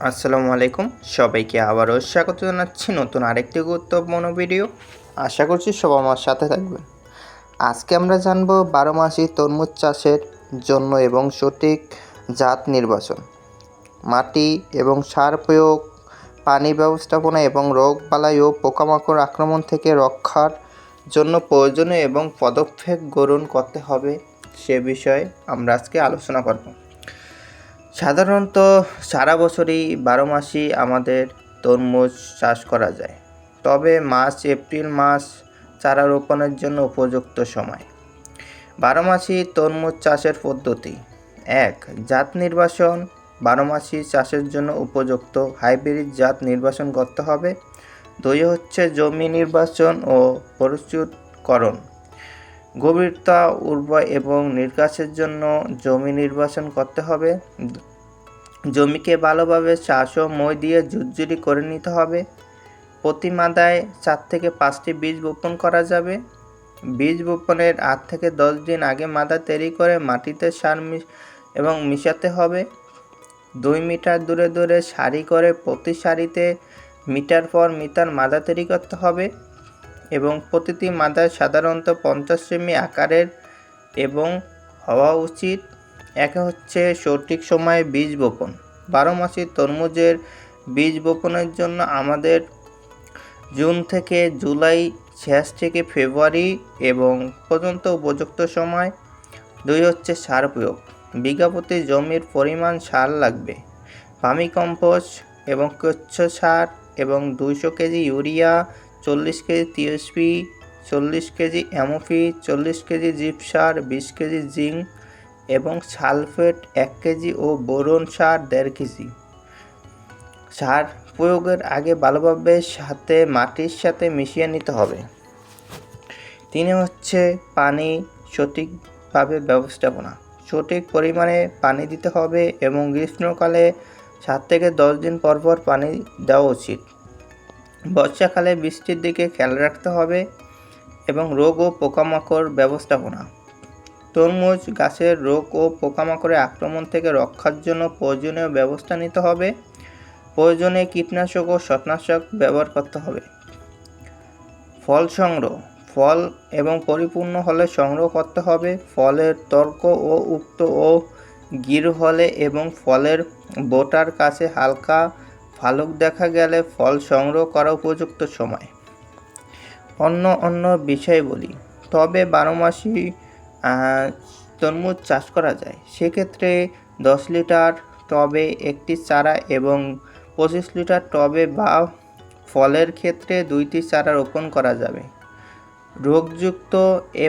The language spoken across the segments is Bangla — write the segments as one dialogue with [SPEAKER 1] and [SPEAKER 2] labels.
[SPEAKER 1] আসসালামু আলাইকুম। সবাইকে আবারও স্বাগত জানাচ্ছি নতুন আরেকটি গুরুত্বপূর্ণ ভিডিও। আশা করছি সব আমার সাথে থাকবেন। আজকে আমরা জানব বারো মাসি তরমুজ চাষের জন্য এবং সঠিক জাত নির্বাচন। মাটি এবং সার প্রয়োগ, পানি ব্যবস্থাপনা এবং রোগবালাই ও পোকামাকড় আক্রমণ থেকে রক্ষার জন্য প্রয়োজনীয় এবং পদক্ষেপ গ্রহণ করতে হবে সে বিষয়ে আমরা আজকে আলোচনা করব। সাধারণত সারা বছরই বারো মাসই আমাদের তরমুজ চাষ করা যায়। তবে মার্চ, এপ্রিল মাস চারা রোপণের জন্য উপযুক্ত সময়। বারো মাসি তরমুজ চাষের পদ্ধতি। এক, জাত নির্বাচন বারো মাসি চাষের জন্য উপযুক্ত হাইব্রিড জাত নির্বাচন করতে হবে। দুই হচ্ছে জমি নির্বাচন ও প্রস্তুতকরণ। গভীরতা, উর্বর এবং নির্কাশের জন্য জমি নির্বাচন করতে হবে। জমিকে ভালোভাবে চাষ ও মই দিয়ে ঝুরঝুরি করে নিতে হবে। প্রতি মাদায় চার থেকে পাঁচটি বীজ বপন করা যাবে। বীজ বপনের আট থেকে দশ দিন আগে মাদা তৈরি করে মাটিতে সার এবং মিশাতে হবে। দুই মিটার দূরে দূরে সারি করে প্রতি সারিতে মিটার পর মিটার মাদা তৈরি করতে হবে। এবং প্রতিটি মাদায় সাধারণত পঞ্চাশ সেমি আকারের এবং হওয়া উচিত। একে হচ্ছে সঠিক সময়ে বীজ বপন। বারো মাসি তরমুজের বীজ বপনের জন্য আমাদের জুন থেকে জুলাই, শেষ থেকে ফেব্রুয়ারি এবং পর্যন্ত উপযুক্ত সময়। দুই হচ্ছে সার প্রয়োগ। বিঘা প্রতি জমির পরিমাণ সার লাগবে। পামি কম্পোস্ট এবং কচ্ছ সার এবং দুইশো কেজি ইউরিয়া চল্লিশ কেজি টিএসপি চল্লিশ কেজি অ্যামোফি চল্লিশ কেজি জিপ সার, বিশ কেজি জিঙ্ক এবং সালফেট, এক কেজি ও বোরন সার, দেড় কেজি। সার প্রয়োগের আগে ভালোভাবে সাথে মাটির সাথে মিশিয়ে নিতে হবে। তিনে হচ্ছে পানি সঠিকভাবে ব্যবস্থাপনা। সঠিক পরিমাণে পানি দিতে হবে এবং গ্রীষ্মকালে সাত থেকে দশ দিন পর পর পানি দেওয়া উচিত। বর্ষাকালে বৃষ্টির দিকে খেয়াল রাখতে হবে এবং রোগ ও পোকামাকড় ব্যবস্থাপনা। তরমুজ গাছের রোগ ও পোকামাকড়ের আক্রমণ থেকে রক্ষার জন্য প্রয়োজনীয় ব্যবস্থা নিতে হবে। প্রয়োজনে কীটনাশক ও শতনাশক ব্যবহার করতে হবে। ফল সংগ্রহ, ফল এবং পরিপূর্ণ হলে সংগ্রহ করতে হবে। ফলের তর্ক ও উক্ত ও গির হলে এবং ফলের বোটার কাছে হালকা ফালক দেখা গেলে ফল সংগ্রহ করা উপযুক্ত সময়। অন্য অন্য বিষয় বলি, তবে বারো মাসি তরমুজ চাষ করা যায়। সেক্ষেত্রে দশ লিটার টবে একটি চারা এবং পঁচিশ লিটার টবে বা ফলের ক্ষেত্রে দুইটি চারা রোপণ করা যাবে। রোগযুক্ত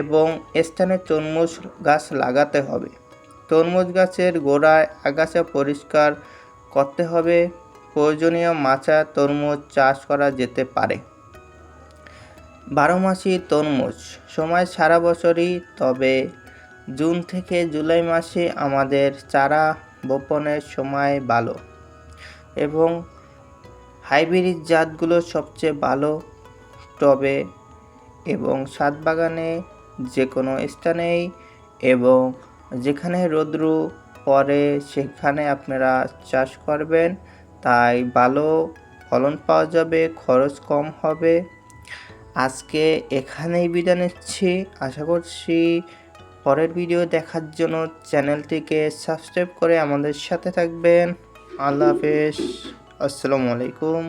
[SPEAKER 1] এবং স্থানে তরমুজ গাছ লাগাতে হবে। তরমুজ গাছের গোড়ায় আগাছা পরিষ্কার করতে হবে। প্রয়োজনীয় মাচা তরমুজ চাষ করা যেতে পারে। বারো মাসি তরমুজ। সময় সারা বছরই, তবে জুন থেকে জুলাই মাসে আমাদের চারা বপনের সময় ভালো এবং হাইব্রিড জাতগুলো সবচেয়ে ভালো টবে এবং সাত বাগানে যে কোনো স্থানেই এবং যেখানে রৌদ্রু পরে সেখানে আপনারা চাষ করবেন। তাই ভালো ফলন পাওয়া যাবে, খরচ কম হবে। আজকে এখানেই বিদায় নিচ্ছি। আশা করছি পরের ভিডিও দেখার জন্য চ্যানেলটিকে সাবস্ক্রাইব করে আমাদের সাথে থাকবেন। আল্লাহ হাফেজ। আসসালামু আলাইকুম।